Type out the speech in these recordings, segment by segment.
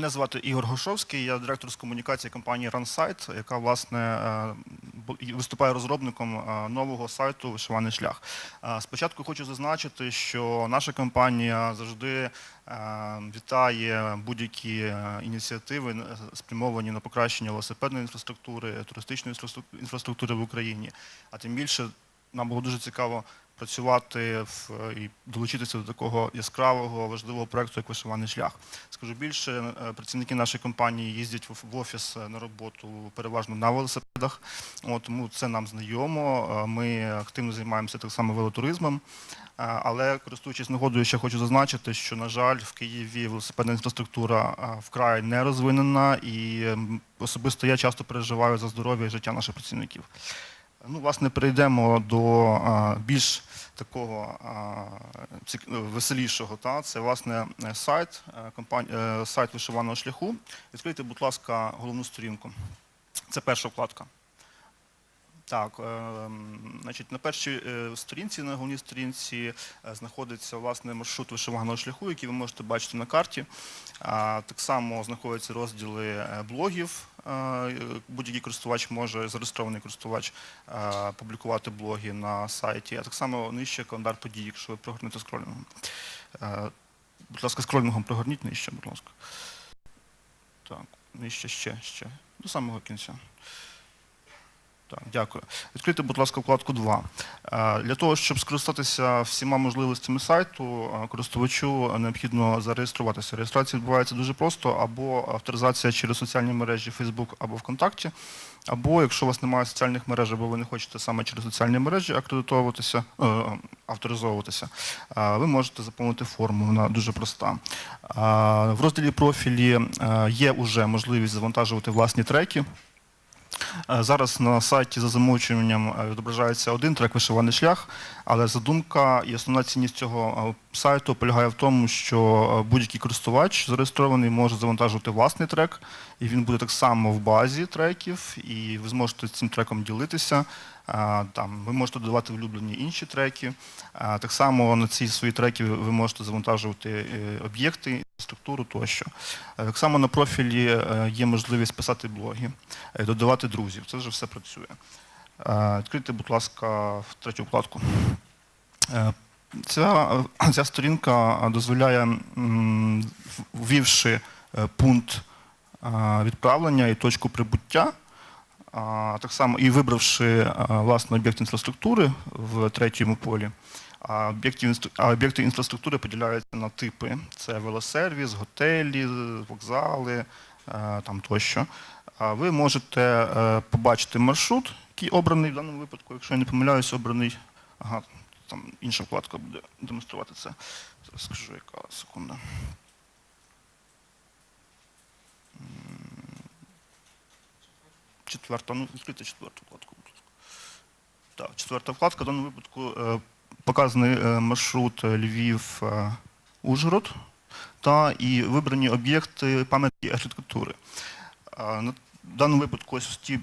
Мене звати Ігор Гошовський, я директор з комунікації компанії RunSite, яка власне е, виступає розробником е, нового сайту Вишиваний шлях. Е, Спочатку хочу зазначити, що наша компанія завжди вітає будь-які ініціативи, спрямовані на покращення велосипедної інфраструктури, туристичної інфраструк- інфраструктури в Україні. А тим більше нам було дуже цікаво працювати в, і долучитися до такого яскравого важливого проекту, як вишиваний шлях. Скажу більше, е, працівники нашої компанії їздять в- офіс е, на роботу переважно на велосипедах, От, тому це нам знайомо. Е, Ми активно займаємося так само велотуризмом. Але користуючись нагодою, ще хочу зазначити, що на жаль, в Києві велосипедна інфраструктура вкрай не розвинена, і ем, особисто я часто переживаю за здоров'я і життя наших працівників. Ну, власне, перейдемо до а, більш такого а, ну, веселішого. Та? Це власне е, сайт, е, компан... е, сайт вишиваного шляху. Відкрийте, будь ласка, головну сторінку. Це перша вкладка. Так, е, значить, на першій е, сторінці, на головній сторінці, е, знаходиться власне маршрут вишиваного шляху, який ви можете бачити на карті. Так само знаходяться розділи блогів. Будь-який користувач може, зареєстрований користувач, публікувати блоги на сайті, а так само нижче календар подій, якщо ви прогорнете скролінгом. Будь ласка, скролінгом прогорніть нижче, будь ласка. Так, нижче ще, ще. До самого кінця. Так, дякую. Відкрийте, будь ласка, вкладку 2. Е, Для того, щоб скористатися всіма можливостями сайту, е, користувачу необхідно зареєструватися. Реєстрація відбувається дуже просто, або авторизація через соціальні мережі Facebook або ВКонтакті, або якщо у вас немає соціальних мереж, або ви не хочете саме через соціальні мережі акредитовуватися, е, авторизовуватися, ви можете заповнити форму, вона дуже проста. В розділі профілі є вже можливість завантажувати власні треки. Е, Зараз на сайті за замовчуванням е, відображається один трек вишиваний шлях, але задумка і основна цінність цього е, сайту полягає в тому, що будь-який користувач зареєстрований може завантажувати власний трек, і він буде так само в базі треків, і ви зможете цим треком ділитися. Там ви можете додавати улюблені інші треки. Так само на ці свої треки ви можете завантажувати об'єкти, структуру тощо. Е, Так само на профілі е, є можливість писати блоги, е, додавати друзів. Це вже все працює. Відкрийте, будь ласка, в третю вкладку. Ця, ця сторінка дозволяє, ввівши пункт відправлення і точку прибуття, так само і вибравши власне об'єкт інфраструктури в третьому полі, об'єкти, інфраструктури поділяються на типи: це велосервіс, готелі, вокзали е, там тощо. Ви можете е, побачити маршрут, який обраний в даному випадку, якщо я не помиляюсь, обраний. Ага, там інша вкладка буде демонструвати це. Зараз скажу, яка секунда. Четверта, ну відкрийте четверту вкладку. Так, четверта вкладка. В даному випадку е, показаний е, маршрут е, Львів е, Ужгород та і вибрані об'єкти пам'ятки архітектури. В даному випадку ось ті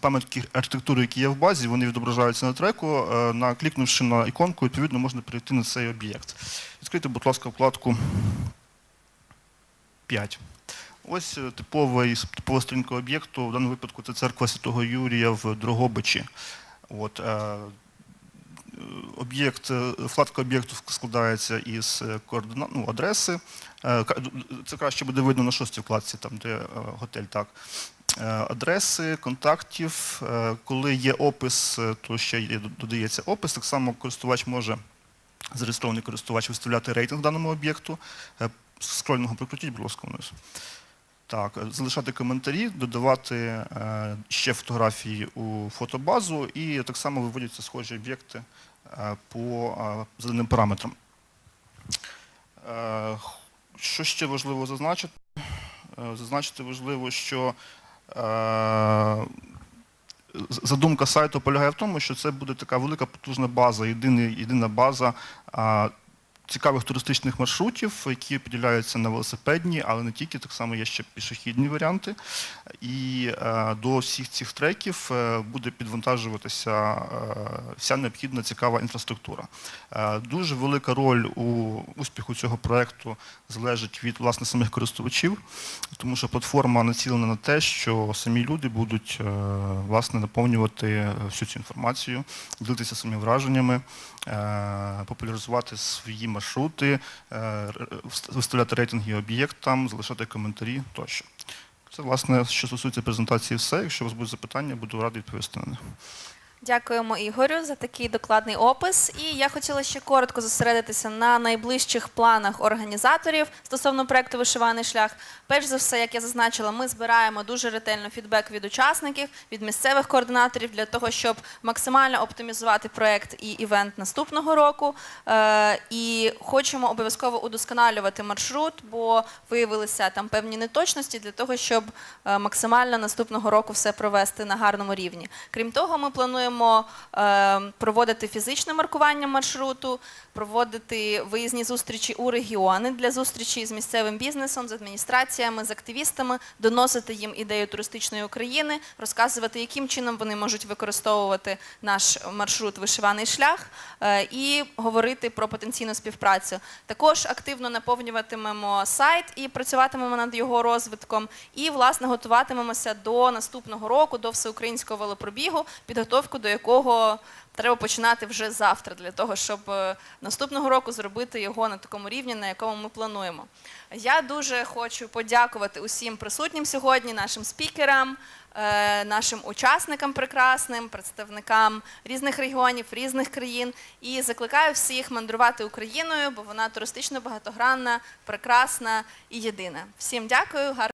пам'ятки архітектури, які є в базі, вони відображаються на треку. Е, На, іконку, відповідно, можна перейти на цей об'єкт. Відкрийте, будь ласка, вкладку 5. Ось типовий, типова сторінка об'єкту. В даному випадку це церква Святого Юрія в Дрогобичі. От, об'єкт, е, вкладка об'єкту складається із е, координат, ну, адреси. Е, Це краще буде видно на шостій вкладці, там, де готель. Так. Адреси, контактів. Коли є опис, то ще є- додається опис. Так само користувач може, зареєстрований користувач, виставляти рейтинг даному об'єкту. Скрольного прикрутіть, будь ласка, вниз. Так, залишати коментарі, додавати е, ще фотографії у фотобазу, і так само виводяться схожі об'єкти е, по е, заданим параметрам. Що ще важливо зазначити? Зазначити важливо, що задумка сайту полягає в тому, що це буде така велика потужна база, єдина база. Цікавих туристичних маршрутів, які поділяються на велосипедні, але не тільки, так само є ще пішохідні варіанти. І е, до всіх цих треків е, буде підвантажуватися е, вся необхідна цікава інфраструктура. Дуже велика роль у успіху цього проекту залежить від власне самих користувачів, тому що платформа націлена на те, що самі люди будуть власне наповнювати всю цю інформацію, ділитися своїми враженнями, популяризувати свої маршрути, е, виставляти рейтинги об'єктам, залишати коментарі тощо. Це власне, що стосується презентації, все. Якщо у вас будуть запитання, буду радий відповісти на них. Дякуємо Ігорю за такий докладний опис. І я хотіла ще коротко зосередитися на найближчих планах організаторів стосовно проекту Вишиваний шлях. Перш за все, як я зазначила, ми збираємо дуже ретельно фідбек від учасників, від місцевих координаторів для того, щоб максимально оптимізувати проект і івент наступного року. Е, І хочемо обов'язково удосконалювати маршрут, бо виявилися там певні неточності для того, щоб е, максимально наступного року все провести на гарному рівні. Крім того, ми плануємо е, проводити фізичне маркування маршруту, проводити виїзні зустрічі у регіони для зустрічі з місцевим бізнесом, з адміністраціями, з активістами, доносити їм ідею туристичної України, розказувати, яким чином вони можуть використовувати наш маршрут вишиваний шлях е, і говорити про потенційну співпрацю. Також активно наповнюватимемо сайт і працюватимемо над його розвитком. І власне готуватимемося до наступного року, до всеукраїнського велопробігу, підготовку до якого треба починати вже завтра, для того, щоб е, наступного року зробити його на такому рівні, на якому ми плануємо. Я дуже хочу подякувати усім присутнім сьогодні, нашим спікерам, е, нашим учасникам прекрасним, представникам різних регіонів, різних країн. І закликаю всіх мандрувати Україною, бо вона туристично багатогранна, прекрасна і єдина. Всім дякую.